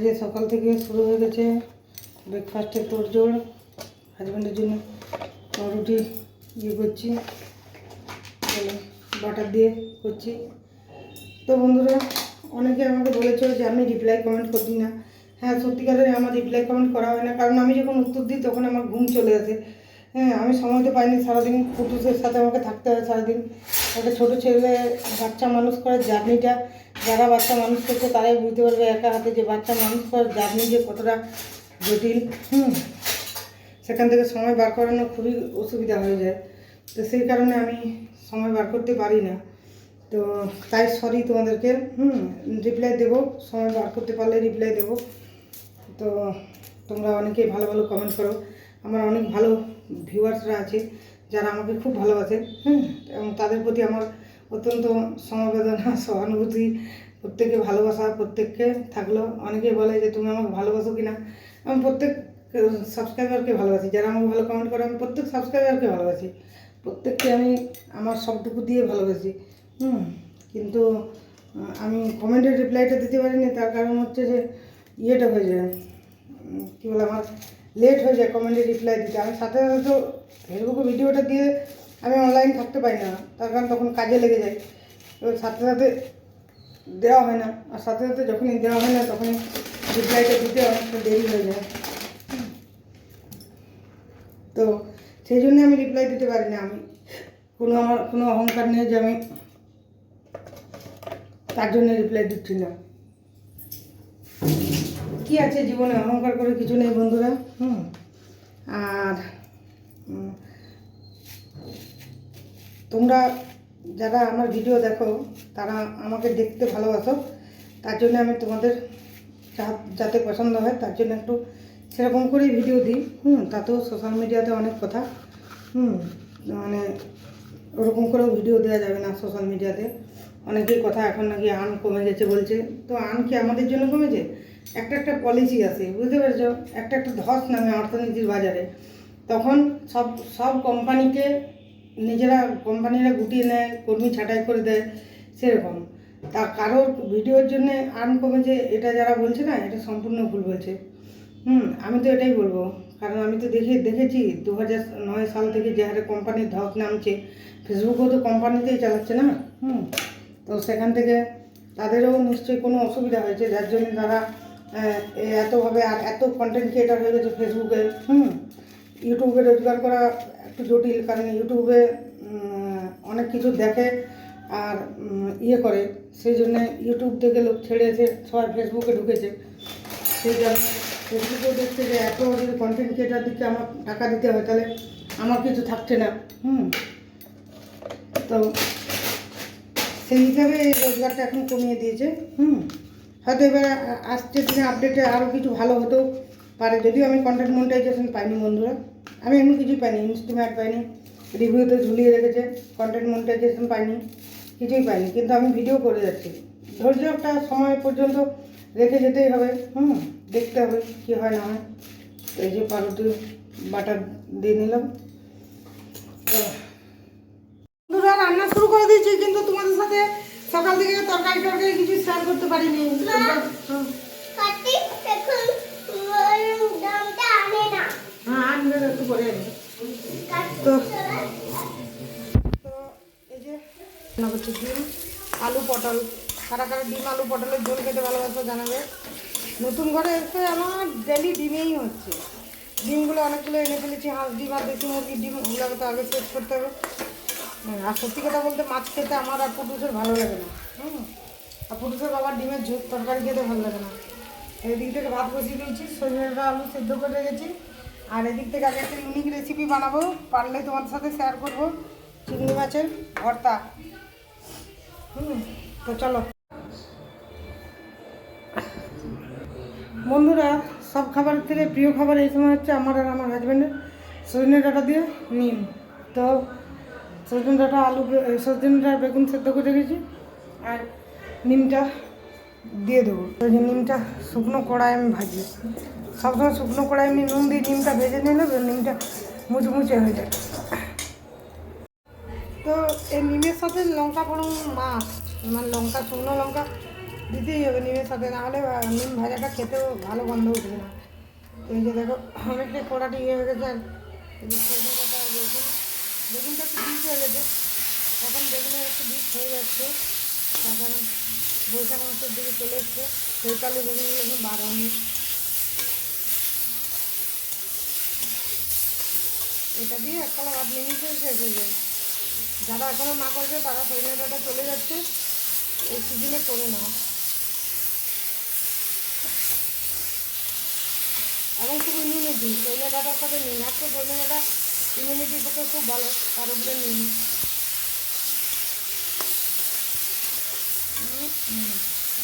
আজকে সকাল থেকে শুরু হয়ে গেছে ব্রেকফাস্টের তোড়জোড় হাজব্যান্ডের জন্য রুটি ইয়ে করছি বাটার দিয়ে করছি। তো বন্ধুরা, অনেকে আমাকে বলেছ যে আমি রিপ্লাই কমেন্ট করি না। হ্যাঁ সত্যিকারের আমার রিপ্লাই কমেন্ট করা হয় না, কারণ আমি যখন উত্তর দিই তখন আমার ঘুম চলে আসে। হ্যাঁ আমি সময় তো পাইনি, সারাদিন কুটুসের সাথে আমাকে থাকতে হয়, সারাদিন একটা ছোটো ছেলে বাচ্চা মানুষ করার জার্নিটা। যারা বাচ্চা মানুষ করছে, তারাই বুঝতে পারবে একা হাতে যে বাচ্চা মানুষ করার জার্নি যে কতটা জটিল। হুম। সেখান থেকে সময় বার করানো খুবই অসুবিধা হয়ে যায়। তো সেই কারণে আমি সময় বার করতে পারি না। তো তাই সরি তোমাদেরকে। হুম রিপ্লাই দেবো। সময় বার করতে পারলে রিপ্লাই দেবো। তো তোমরা অনেকেই ভালো ভালো কমেন্ট করো। আমার অনেক ভালো ভিউয়ার্সরা আছে, যারা আমাকে খুব ভালোবাসে। হুম, এবং তাদের প্রতি আমার অত্যন্ত সমবেদনা, সহানুভূতি প্রত্যেকে ভালোবাসা, প্রত্যেককে থাকল। অনেকেই বলে যে, তুমি আমাকে ভালোবাসো কিনা? আমি প্রত্যেক সাবস্ক্রাইবারকে ভালোবাসি। যারা আমাকে ভালো কমেন্ট করে, আমি প্রত্যেক সাবস্ক্রাইবারকে ভালোবাসি। প্রত্যেককে আমি আমার সবটুকু দিয়ে ভালোবাসি। হুম, কিন্তু আমি কমেন্টের রিপ্লাইটা দিতে পারিনি। তার কারণ হচ্ছে যে, ইয়েটা হয়ে যায় কী বলে আমার লেট হয়ে যায় কমেন্টের রিপ্লাই দিতে। আমি সাথে সাথে তো ফেসবুকে ভিডিওটা দিয়ে আমি অনলাইন থাকতে পারি না। তার কারণ তখন কাজে লেগে যায়। এবার সাথে সাথে দেওয়া হয় না। আর সাথে সাথে যখনই দেওয়া হয় না, তখনই রিপ্লাইটা দিতে অনেকটা দেরি হয়ে যায়। তো সেই জন্য আমি রিপ্লাই দিতে পারি না আমি। কোনো আমার, কোনো অহংকার নেই যে আমি তার জন্য রিপ্লাই দিচ্ছি না। কি আছে জীবনে? অহংকার করে কিছু নেই বন্ধুরা। হুম। আর তোমরা যারা আমার ভিডিও দেখো, তারা আমাকে দেখতে ভালোবাসো। তার জন্য আমি তোমাদের যাতে পছন্দ হয়, তার জন্য একটু সেরকম করেই ভিডিও দিই। হুম, তাতেও সোশ্যাল মিডিয়াতে অনেক কথা। হুম মানে ওরকম করেও ভিডিও দেওয়া যাবে না সোশ্যাল মিডিয়াতে অনেকেই কথা এখন নাকি আন কমে গেছে বলছে। তো আন কি আমাদের জন্য কমেছে? একটা একটা পলিসি আছে, বুঝতে পেরেছ? একটা একটা ধস নামে অর্থনীতির বাজারে। তখন সব সব কোম্পানিকে নিজেরা কোম্পানিরা গুটিয়ে নেয়, কর্মী ছাঁটাই করে দেয়, সেরকম। তা কারোর ভিডিওর জন্য আর্ন কমেছে, এটা যারা বলছে না, এটা সম্পূর্ণ ভুল বলছে। হুম, আমি তো এটাই বলব। কারণ আমি তো দেখে, দেখেছি দু হাজার নয় সাল থেকে যে হারে কোম্পানির ধস নামছে, ফেসবুকও তো কোম্পানিতেই চালাচ্ছে না? হুম, তো সেখান থেকে তাদেরও নিশ্চয়ই কোনো অসুবিধা হয়েছে, যার জন্য তারা এতভাবে আর এত কন্টেন্ট ক্রিয়েটার হয়ে গেছে ফেসবুকে। হুম, ইউটিউবে রোজগার করা একটু জটিল, কারণ ইউটিউবে অনেক কিছু দেখে আর ইয়ে করে। সেই জন্য ইউটিউব থেকে লোক ছেড়ে এসে সবাই ফেসবুকে ঢুকেছে। সেই জন্য ফেসবুকেও দেখছে যে, এত যদি কন্টেন্ট ক্রিয়েটারদেরকে আমার টাকা দিতে হয়, তাহলে আমার কিছু থাকছে না। হুম। তো সেই হিসাবে এই রোজগারটা এখন কমিয়ে দিয়েছে। হুম। হয়তো এবার আসছে দিনে আপডেটে আরও কিছু ভালো হতেও পারে। যদিও আমি কন্টেন্ট মনিটাইজেশন পাইনি, বন্ধুরা। আমি এমন কিছুই পাইনি ইনস্টিমেট পাইনি রিভিউতে ঝুলিয়ে রেখেছে কন্টেন্ট মনিটাইজেশন পাইনি, কিছুই পাইনি, কিন্তু আমি ভিডিও করে যাচ্ছি। ধৈর্য একটা সময় পর্যন্ত রেখে যেতেই হবে, হুম, দেখতে হবে কী হয় না হয়। এই যে পাউরুটি বাটার দিয়ে নিলাম। বন্ধুরা, রান্না শুরু করে দিয়েছি, কিন্তু তোমাদের সাথে সকাল থেকে তরকারি টরকারি কিছু শেয়ার করতে পারিনি। তো তো এই যে ডিম আলু পটল। কারা কারা ডিম আলু পটলের ঝোল খেতে ভালোবাসো জানাবে। নতুন ঘরে এসে আমার ডেলি ডিমেই হচ্ছে। ডিমগুলো অনেকগুলো এনে ফেলেছি হাঁস ডিম আর দেশি মুরগির ডিম ওগুলোকে তো আগে শেষ করতে হবে। হ্যাঁ, আর সত্যি কথা বলতে মাছ খেতে আমার আর পুটুসের ভালো লাগে না। হুম আর পুটুসের বাবার ডিমের ঝোল তরকারি খেতে ভালো লাগে না। এদিক থেকে ভাত বসিয়ে দিয়েছি সজনেটা আলু সেদ্ধ করে রেখেছি। আর এদিক থেকে আগে একটা ইউনিক রেসিপি বানাবো, পারলে তোমাদের সাথে শেয়ার করব। চিংড়ি মাছের ভর্তা। তো চলো। বন্ধুরা, সব খাবারের থেকে প্রিয় খাবার এই সময় হচ্ছে আমার আর আমার হাজব্যান্ডের সজনে ডাটা দিয়ে নিম। তো সজনে ডাটা, আলু সজনে ডাটা, বেগুন সেদ্ধ করে রেখেছি। আর নিমটা দিয়ে দেবো। নিমটা শুকনো কড়াই আমি ভাজি সবসময় শুকনো কড়াই আমি নুন দিয়ে নিমটা ভেজে নিলে নিমটা মুচমুচে হয়ে যায় তো এই নিমের সাথে লঙ্কা ফোড়ন মাছ মানে লঙ্কা, শুকনো লঙ্কা দিতেই হবে নিমের সাথে, নাহলে নিম ভাজাটা খেতেও ভালো গন্ধ উঠবে না। এই যে দেখো অনেকটাই কড়াটি ইয়ে হয়ে গেছে, আর বেগুন, বেগুনটা একটু হয়ে গেছে। এখন বেগুনের একটু ডিপ হয়ে যাচ্ছে কারণ বৈশাখ মাসের দিকে চলে এসছে, চৈতালি বেগুনগুলো এখন বার এটা দিয়ে একতলা ভাত নিমিশে শেষ হয়ে যায়। যারা এখনও না করেছে, তারা সজনে ডাঁটা চলে যাচ্ছে। এই সিজনে করে নাও। এখন খুব ইমিউনিটি সজনে ডাঁটার সাথে নিন একটা সজনে ডাঁটা ইমিউনিটির পক্ষে খুব ভালো, তার উপরে নিন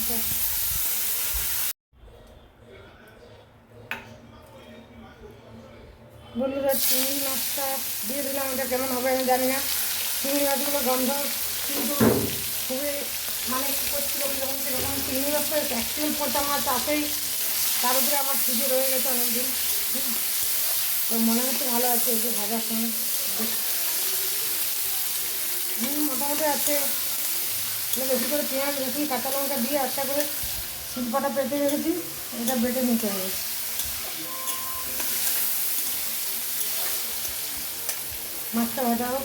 এটা বন্ধুরা চিংড়ি মাছটা দিয়ে দিলাম এটা কেমন হবে আমি জানি না। চিংড়ি মাছগুলো গন্ধ, কিন্তু খুবই মানে কী করছিল যখন সেরকম চিংড়ি মাছটা অ্যাকচুয়াল পোটা মাছ আসেই। তার উপরে আমার ফ্রিজে রয়ে গেছে অনেকদিন। তো মনে হচ্ছে ভালো আছে, এই যে ভাজার সময় মোটামুটি আছে। বেশি করে পেঁয়াজ, রসুন, কাঁচা লঙ্কা দিয়ে একটা করে শিল্পটা পেতে রেখেছি। এটা বেটে নিতে হবে। মাছটা ভাজা হোক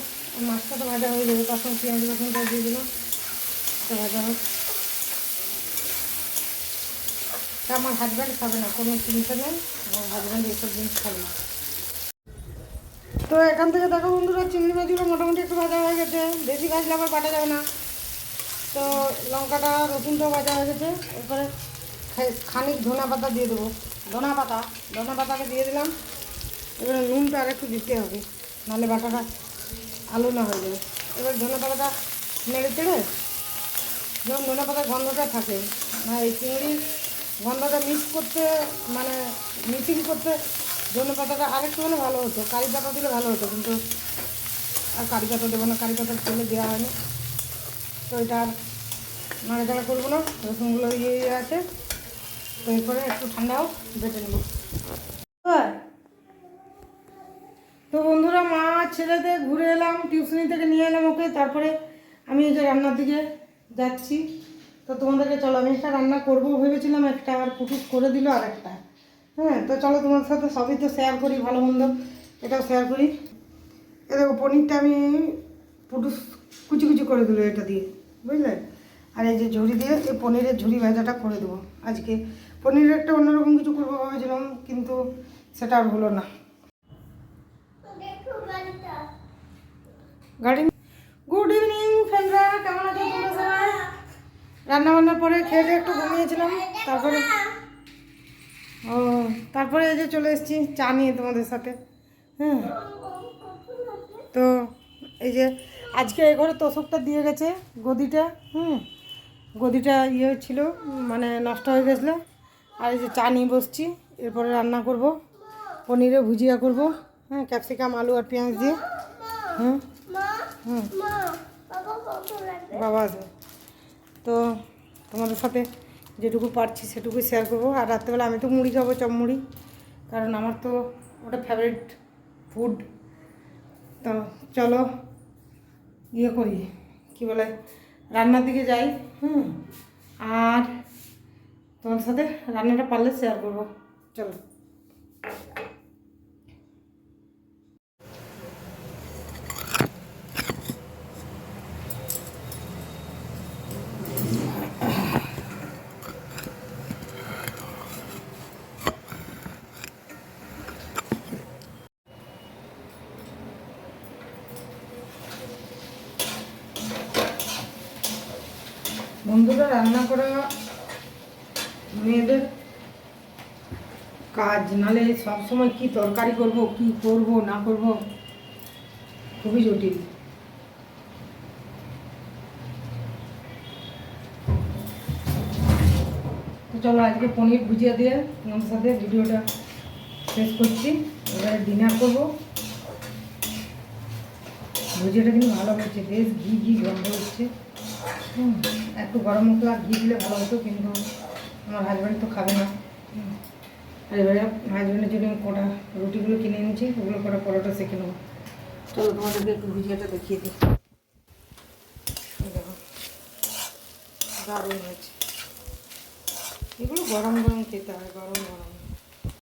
মাছটা তো ভাজা হয়ে যাবে, তখন পেঁয়াজ রসুনটা দিয়ে দিলাম ভাজা হোক। আমার হাজব্যান্ড খাবে না, কোনো চিন্তা নেই, আমার হাজব্যান্ড এইসব জিনিস খাবে না। তো এখান থেকে দেখো বন্ধুরা, চিংড়ি মাছগুলো মোটামুটি একটু ভাজা হয়ে গেছে, বেশি ভাজলে আবার বাটা যাবে না। তো লঙ্কাটা, রসুনটাও ভাজা হয়ে গেছে, এরপরে খানিক ধনা পাতা দিয়ে দেবো। ধনা পাতা, ধনা পাতাকে দিয়ে দিলাম। এবারে নুনটা আর একটু দিতে হবে। নাহলে বাটাটা আলু না হয়ে যাবে। এবার ধনে পাতাটা নেড়ে চেড়ে যেমন ধনে পাতার গন্ধটা থাকে, না, এই চিংড়ির গন্ধটা মিক্স করতে মানে মিক্সিং করতে ধনে পাতাটা আরেকটু হলে ভালো হতো, কারি পাতা দিলে ভালো হতো, কিন্তু আর কারি পাতা দেবো না, কারি পাতার তেলে দেওয়া হয়নি। তো এটা আর নাড়াচাড়া করব না, রসুনগুলো ইয়ে আছে, তো এরপরে একটু ঠান্ডা হোক বেটে নেব। তো বন্ধুরা, মা ছেলেতে ঘুরে এলাম টিউশনি থেকে নিয়ে এলাম ওকে। তারপরে আমি এই যে রান্নার দিকে যাচ্ছি। তো তোমাদেরকে চলো, আমি একটা রান্না করব ভেবেছিলাম, একটা আর পুটুস করে দিল আর একটা। হ্যাঁ তো চলো তোমার সাথে সবই তো শেয়ার করি, ভালো মন্দ এটাও শেয়ার করি। এ দেখো, পনিরটা আমি পুটুস কুচি কুচি করে দিল এটা দিয়ে, বুঝলে? আর এই যে ঝুড়ি দিয়ে, এই পনিরের ঝুড়ি ভাজাটা করে দেবো। আজকে পনিরের একটা অন্যরকম কিছু করব ভেবেছিলাম, কিন্তু সেটা আর হলো না দেখো বাড়িটা গাড়ি গুড ইভিনিং ফ্রেন্ডরা কেমন রান্না বান্নার পরে খেয়ে একটু ঘুমিয়েছিলাম, তারপরে ও, তারপরে এই যে চলে এসেছি, চা নিয়ে তোমাদের সাথে। হ্যাঁ তো এই যে আজকে এ ঘরে তোষকটা দিয়ে গেছে, গদিটা, হুম। গদিটা ইয়ে ছিল মানে নষ্ট হয়ে গেছিল। আর এই যে চা নিয়ে বসছি, এরপরে রান্না করব। পনিরে ভুজিয়া করব হ্যাঁ ক্যাপসিকাম, আলু আর পেঁয়াজ দিয়ে, হুম। হুম। বাবা আছে। তো তোমাদের সাথে যেটুকু পারছি সেটুকু শেয়ার করব। আর রাত্রেবেলা আমি তো মুড়ি খাব চপ মুড়ি। কারণ আমার তো ওটা ফেভারিট ফুড তো চলো ইয়ে করি। কি বলে রান্নার দিকে যাই। হুম। আর তোমাদের সাথে রান্নাটা পারলে শেয়ার করব। চলো। বন্ধুরা রান্না করা মেয়েদের কাজ নালে সবসময় কি তরকারি করব, কি করব, না করব, খুবই জটিল। তো চলো আজকে পনির ভুজিয়া দিয়ে তোমাদের সাথে ভিডিওটা শেষ করছি। এবারে ডিনার করব। ভুজিয়াটা কিন্তু ভালো হচ্ছে, বেশ ঘি ঘি গন্ধ হচ্ছে। একটু গরম মশলা ঘি দিলে ভালো হতো, কিন্তু আমার হাজব্যান্ড তো খাবে না। আর এবারে হাজব্যান্ডের জন্য কটা রুটিগুলো কিনে এনেছি, ওগুলো কটা পরোটা সেঁকে নেব। চলো তোমাদেরকে একটু ভুজিয়াটা দেখিয়ে দিই। দারুণ হয়েছে। এগুলো গরম গরম খেতে হয়, গরম গরম।